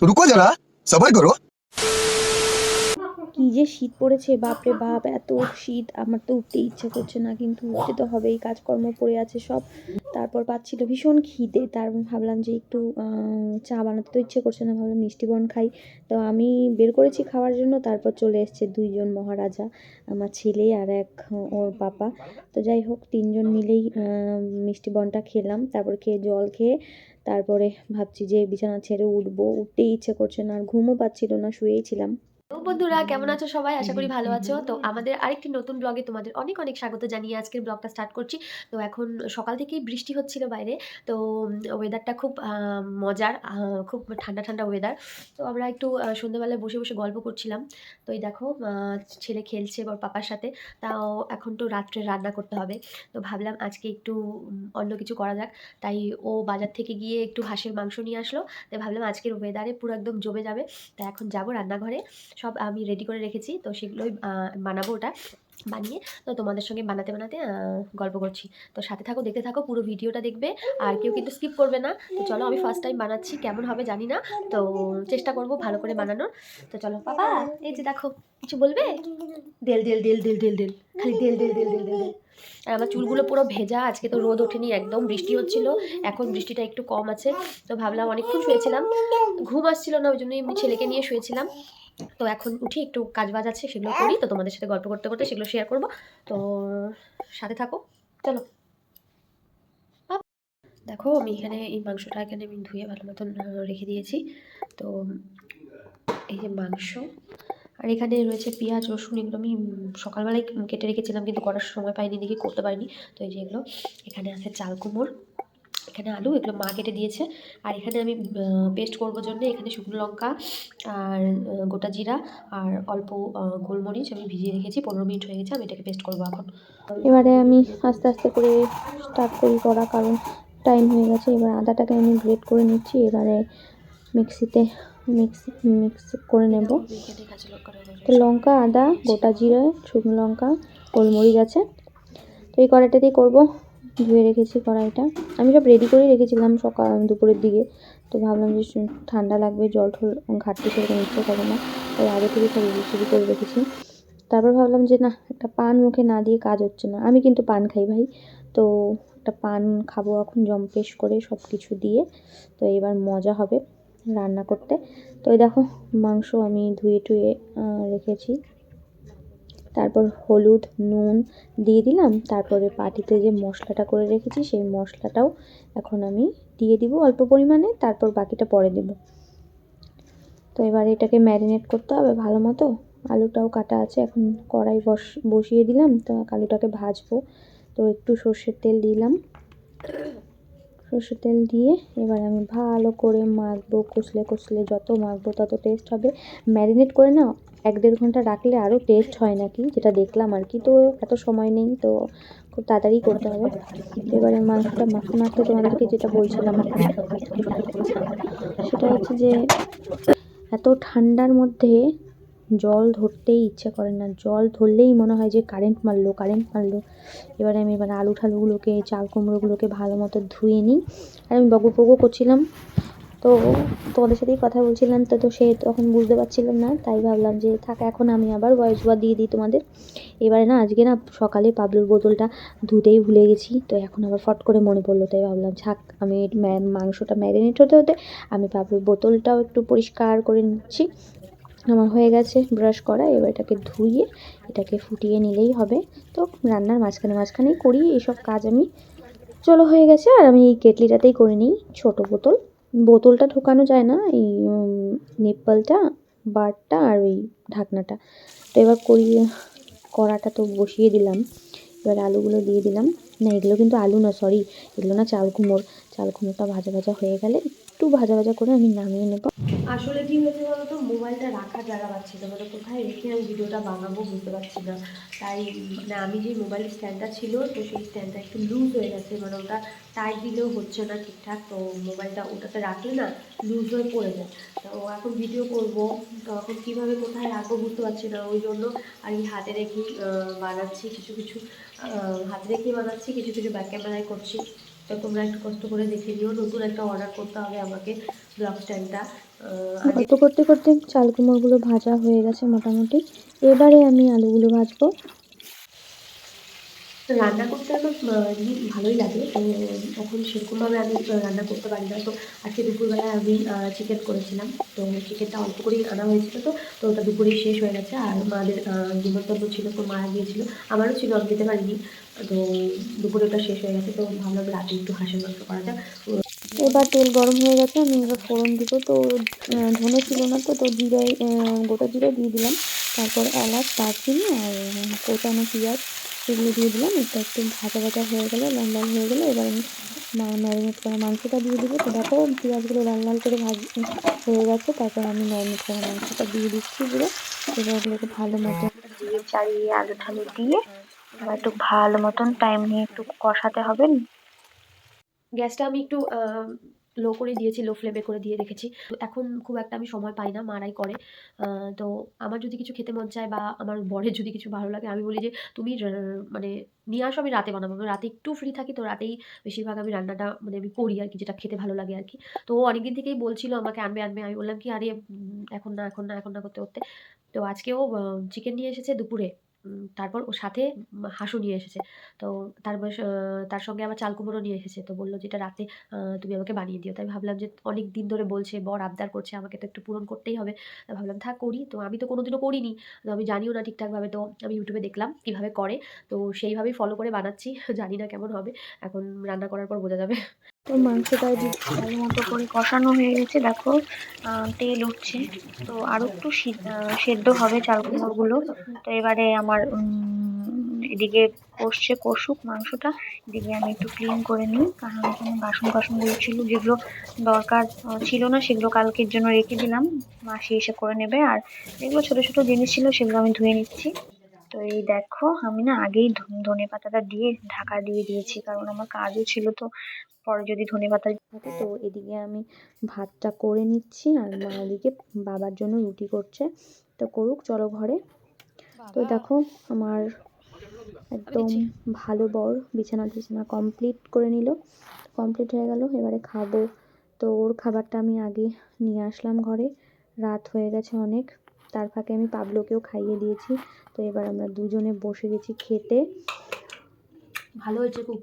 तो रुको जरा सबर करो। কি যে শীত পড়েছে, বাপরে বাপ, এত শীত, আমার তো উঠতে ইচ্ছে করছে না, কিন্তু উঠতে তো হবেই, কাজকর্ম পড়ে আছে সব। তারপর পাচ্ছিল ভীষণ খিদে, তার ভাবলাম যে একটু চা বানাতে তো ইচ্ছে করছে না, ভাবলাম মিষ্টি বন খাই। তো আমি বের করেছি খাওয়ার জন্য, তারপর চলে এসছে দুইজন মহারাজা, আমার ছেলে আর এক, ওর পাপা তো যাই হোক, তিনজন মিলেই মিষ্টি বনটা খেলাম, তারপর খেয়ে জল খেয়ে, তারপরে ভাবছি যে বিছানা ছেড়ে উঠবো, উঠতেই ইচ্ছে করছে না, আর ঘুমও পাচ্ছিল না, শুয়েই ছিলাম। তো বন্ধুরা কেমন আছো সবাই? আশা করি ভালো আছো। তো আমাদের আরেকটি নতুন ব্লগে তোমাদের অনেক অনেক স্বাগত জানিয়ে আজকের ব্লগটা স্টার্ট করছি। তো এখন সকাল থেকেই বৃষ্টি হচ্ছিল বাইরে। তো ওয়েদারটা খুব মজার খুব ঠান্ডা ঠান্ডা ওয়েদার তো আমরা একটু সন্ধ্যেবেলায় বসে বসে গল্প করছিলাম। তো এই দেখো ছেলে খেলছে ওর পাপার সাথে। তাও এখন তো রাত্রে রান্না করতে হবে। তো ভাবলাম আজকে একটু অন্য কিছু করা যাক। তাই ও বাজার থেকে গিয়ে একটু হাঁসের মাংস নিয়ে আসলো। তাই ভাবলাম আজকের ওয়েদারে পুরো একদম জমে যাবে। তা এখন যাব রান্নাঘরে। সব আমি রেডি করে রেখেছি, তো সেগুলোই বানাবো ওটা বানিয়ে। তো তোমাদের সঙ্গে বানাতে বানাতে গল্প করছি। তো সাথে থাকো, দেখতে থাকো, পুরো ভিডিওটা দেখবে। আর কেউ কিন্তু স্কিপ করবে না। তো চলো, আমি ফার্স্ট টাইম বানাচ্ছি, কেমন হবে জানি না। তো চেষ্টা করব ভালো করে বানানোর। তো চলো, বাবা, এই যে দেখো, কিছু বলবে? দেল দেল দেল দেল দেল দেল। খালি দেল দেল দেল দেল দেল দেল। আর আমার চুলগুলো পুরো ভেজা আজকে তো রোদ ওঠেনি একদম বৃষ্টি হচ্ছিল এখন বৃষ্টিটা একটু কম আছে তো ভাবলাম অনেকক্ষণ শুয়েছিলাম ঘুম আসছিল না ওই জন্যই আমি ছেলেকে নিয়ে শুয়েছিলাম তো এখন উঠি একটু কাজ বাজ আছে সেগুলো করি তো তোমাদের সাথে গল্প করতে করতে সেগুলো শেয়ার করব তো সাথে থাকো চলো। দেখো আমি এখানে এই মাংসটা এখানে আমি ধুয়ে ভালো মতন রেখে দিয়েছি তো এই যে মাংস আর এখানে রয়েছে পেঁয়াজ, রসুন এগুলো আমি সকালবেলায় কেটে রেখেছিলাম কিন্তু করার সময় পাইনি, দেখে করতে পারিনি। তো এই যে এগুলো, এখানে আছে চাল কুমড়, এখানে আলু, এগুলো মা কেটে দিয়েছে। আর এখানে আমি পেস্ট করব জন্য এখানে শুকনো লঙ্কা আর গোটা জিরা আর অল্প গোলমরিচ আমি ভিজিয়ে রেখেছি, পনেরো মিনিট হয়ে গেছে, আমি এটাকে পেস্ট করব এখন। এবারে আমি আস্তে আস্তে করে স্টার্ট করি করা, কারণ টাইম হয়ে গেছে। এবার আদাটাকে আমি গ্রেট করে নিচ্ছি, এবারে মিক্সিতে মিক্স মিক্স করে নেব। তো লঙ্কা আদা গোটা জিরে শুকনো লঙ্কা গোলমরিচ আছে। তো এই কড়াইটাতেই করব। ধুয়ে রেখেছি কড়াইটা। আমি সব রেডি করেই রেখেছিলাম সকাল দুপুরের দিকে। তো ভাবলাম যে ঠান্ডা লাগবে জল ঠল ঘাটতে সেরকম ইচ্ছে করে না। তাই আগে থেকে সব রেডি করে রেখেছি। তারপর ভাবলাম যে না একটা পান মুখে না দিয়ে কাজ হচ্ছে না। আমি কিন্তু পান খাই ভাই। তো একটা পান খাব এখন জম্পেশ করে সব কিছু দিয়ে। তো এবার মজা হবে। রান্না করতে। তো দেখো, মাংস আমি ধুয়ে টুয়ে রেখেছি। তারপর হলুদ, নুন দিয়ে দিলাম। তারপরে পাটিতে যে মশলাটা করে রেখেছি, সেই মশলাটাও এখন আমি দিয়ে দিব অল্প পরিমাণে। তারপর বাকিটা পরে দেব। তো এবার এটাকে ম্যারিনেট করতে হবে ভালো মতো। আলুটাও কাটা আছে, এখন কড়াই বস, বসিয়ে দিলাম। তো আলুটাকে ভাজবো। তো একটু সর্ষের তেল দিলাম। সর্ষের তেল দিয়ে এবার আমি ভালো করে মাখবো, কষলে কষলে যত মাখবো তত টেস্ট হবে। ম্যারিনেট করে না, এক দেড় ঘণ্টা রাখলে আরও টেস্ট হয় নাকি, যেটা দেখলাম আর কি। তো এত সময় নেই, তো খুব তাড়াতাড়ি করতে হবে। এবারে মাংসটা মাখতে মাখতে তোমাদেরকে যেটা বলছিলাম, সেটা হচ্ছে যে এত ঠান্ডার মধ্যে জল ধরতেই ইচ্ছে করে না। জল ধরলেই মনে হয় যে কারেন্ট মারলো কারেন্ট মারলো। এবারে আমি এবার আলু ঠালুগুলোকে, চাল কুমড়োগুলোকে ভালো মতো ধুয়ে নিই। আর আমি বকু বকু করছিলাম। তো তোমাদের সাথেই কথা বলছিলাম। তো তো সে তখন বুঝতে পারছিলাম না, তাই ভাবলাম যে থাক, এখন আমি আবার ভয়েস ওভার দিয়ে দিই তোমাদের। এবারে না, আজকে না সকালে পাবলুর বোতলটা ধুতেই ভুলে গেছি। তো এখন আবার ফট করে মনে পড়ল, তাই ভাবলাম থাক আমি মাংসটা ম্যারিনেট হতে হতে আমি পাবলুর বোতলটাও একটু পরিষ্কার করে নিচ্ছি। আমার হয়ে গেছে ব্রাশ করা, এবার এটাকে ধুয়ে এটাকে ফুটিয়ে নিলেই হবে। তো রান্নার মাঝখানে মাঝখানেই করি, এইসব কাজ আমি চলো হয়ে গেছে, আর আমি এই কেটলিটাতেই করে নিই ছোট বোতল। বোতলটা ঢোকানো যায় না, এই নিপ্পলটা, বারটা আর ওই ঢাকনাটা। তো এবার করি, কড়াটা তো বসিয়ে দিলাম। এবার আলুগুলো দিয়ে দিলাম। না, এগুলো কিন্তু আলু না সরি এগুলো না চাল কুমড়োর চাল কুমড়োটা ভাজা ভাজা হয়ে গেলে একটু ভাজা ভাজা করে আমি নামিয়ে নেব। আসলে কি হয়েছে বলতো? মোবাইলটা রাখার জায়গা পাচ্ছি না। মানে কোথায় রেখে আমি ভিডিওটা বানাবো বুঝতে পারছি না। তাই মানে আমি যে মোবাইলের স্ট্যান্ডটা ছিল, তো সেই স্ট্যান্ডটা একটু লুজ হয়ে গেছে। মানে ওটা টাইট দিলেও হচ্ছে না ঠিকঠাক। তো মোবাইলটা ওটাতে রাখলে না লুজ হয়ে পড়ে যায়। তো এখন ভিডিও করব। তো এখন কীভাবে কোথায় রাখব বুঝতে পারছি না। ওই জন্য আর হাতে রেখেই বানাচ্ছি কিছু কিছু হাতে রেখেই বানাচ্ছি। কিছু কিছু ব্যাক ক্যামেরায় করছি। তো তোমরা একটু কষ্ট করে দেখে নিও। নতুন একটা অর্ডার করতে হবে আমাকে ব্লগ স্ট্যান্ডটা গল্প করতে করতে চাল কুমড়োগুলো ভাজা হয়ে গেছে মোটামুটি। এবারে আমি আলুগুলো ভাজবো। রান্না করতে আমার ভালোই লাগে। তো এখন সেরকমভাবে আমি রান্না করতে পারি না। তো আজকে দুপুরবেলায় আমি চিকেন করেছিলাম। তো চিকেনটা অল্প করেই আনা হয়েছিল তো। তো ওটা দুপুরেই শেষ হয়ে গেছে। আর মাদের আহ, নিমন্ত্রণ ছিল তো মারা গিয়েছিল। আমারও ছিল আমি দিতে পারিনি। তো দুপুরে ওটা শেষ হয়ে গেছে তো ভাবলাম রাতে একটু হাঁসের মাংস করা যাক। এবার তেল গরম হয়ে গেছে আমি এবার ফোড়ন দিব। তো ধনে ছিল না তো তো জিরে গোটা জিরে দিয়ে দিলাম। তারপর এলাচ দারচিনি আর কোচানো পেঁয়াজ এগুলো দিয়ে দিলাম। এটা একটু ভাজা ভাজা হয়ে গেলো লাল লাল হয়ে গেলো। এবার আমি ম্যারিনেট করা মাংসটা দিয়ে দিব। তো দেখো পেঁয়াজগুলো লাল লাল করে ভাজ হয়ে গেছে। তারপর আমি ম্যারিনেট করা মাংসটা দিয়ে দিচ্ছি পুরো। এবার ওগুলোকে ভালো মতো দিয়ে চালিয়ে আলু ঠালু দিয়ে এবার একটু ভালো মতন টাইম নিয়ে একটু কষাতে হবে। গ্যাসটা আমি একটু লো করে দিয়েছি লো ফ্লেমে করে দিয়ে রেখেছি। এখন খুব একটা আমি সময় পাই না, মারাই করে। তো আমার যদি কিছু খেতে মন চায় বা আমার বরের যদি কিছু ভালো লাগে, আমি বলি যে, তুমি মানে নিয়ে আসো, আমি রাতে বানাবো। রাতে একটু ফ্রি থাকি, তো রাতেই বেশিরভাগ আমি রান্নাটা মানে আমি করি আর কি, যেটা খেতে ভালো লাগে আর কি। তো অনেকদিন থেকেই বলছিল আমাকে, আনবে আনবে। আমি বললাম কি, আরে এখন না এখন না এখন না করতে করতে। তো আজকেও চিকেন নিয়ে এসেছে দুপুরে। তারপর ওর সাথে হাঁসও নিয়ে এসেছে। তো তারপর তার সঙ্গে আবার চাল কুমড়ো নিয়ে এসেছে। তো বলল যেটা রাতে তুমি আমাকে বানিয়ে দিও। তাই ভাবলাম যে, অনেক দিন ধরে বলছে, বর আবদার করছে, আমাকে তো একটু পূরণ করতেই হবে। ভাবলাম, থাক, করি। তো আমি তো কোনোদিনও করিনি। তো আমি জানিও না ঠিকঠাকভাবে। তো আমি ইউটিউবে দেখলাম কীভাবে করে। তো সেইভাবেই ফলো করে বানাচ্ছি। জানি না কেমন হবে। এখন রান্না করার পর বোঝা যাবে। তো মাংসটা ভালো মতো করে কষানো হয়ে গেছে, দেখো তেল উঠছে। তো আরও একটু সেদ্ধ হবে চাল কুমড়োগুলো তো এবারে আমার এদিকে কষছে কষুক মাংসটা। এদিকে আমি একটু ক্লিন করে নিই, কারণ এখানে বাসন বাসনগুলো ছিল, যেগুলো দরকার ছিল না, সেগুলো কালকের জন্য রেখে দিলাম। মাসি এসে করে নেবে, আর যেগুলো ছোট ছোট জিনিস ছিল, সেগুলো আমি ধুয়ে নিচ্ছি। তো এই দেখো আমি না আগেই ধনে পাতাটা দিয়ে ঢাকা দিয়ে দিয়েছি কারণ আমার কাজও ছিল তো। পরে যদি ধনে পাতা থাকে তো এদিকে আমি ভাতটা করে নিচ্ছি আর মা এদিকে বাবার জন্য রুটি করছে। তো করুক চলো ঘরে। তো দেখো আমার একদম ভালো বর বিছানা টিছানা কমপ্লিট করে নিল। কমপ্লিট হয়ে গেল এবারে খাব। তো ওর খাবারটা আমি আগে নিয়ে আসলাম ঘরে। রাত হয়ে গেছে অনেক। তার ফাঁকে আমি পাবলোকেও খাইয়ে দিয়েছি। তো এবার আমরা দুজনে বসে গেছি খেতে। ভালো হয়েছে খুব।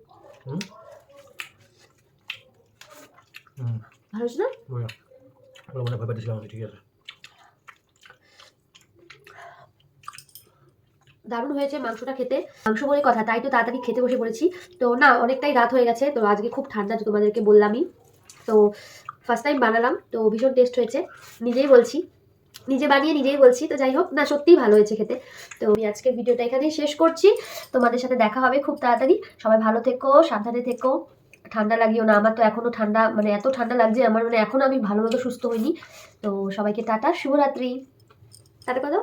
ভালো হয়েছে না? ঠিক আছে। দারুণ হয়েছে মাংসটা খেতে। মাংস বলে কথা তাই তো তাড়াতাড়ি খেতে বসে পড়েছি। তো না অনেকটাই রাত হয়ে গেছে তো আজকে খুব ঠান্ডা তোমাদেরকে বললামই। তো ফার্স্ট টাইম বানালাম তো ভীষণ টেস্ট হয়েছে। নিজেই বলছি। নিজে বানিয়ে নিজেই বলছি, তো যাই হোক, না, সত্যিই ভালো হয়েছে খেতে। তো আমি আজকে ভিডিওটা এখানেই শেষ করছি। তোমাদের সাথে দেখা হবে খুব তাড়াতাড়ি। সবাই ভালো থেকো, সাবধানে থেকো। ঠান্ডা লাগিও না, আমার তো এখনও ঠান্ডা মানে এত ঠান্ডা লাগছে, আমার মানে এখনও আমি ভালোভাবে সুস্থ হইনি। তো সবাইকে টাটা, শুভরাত্রি। টাটা কথা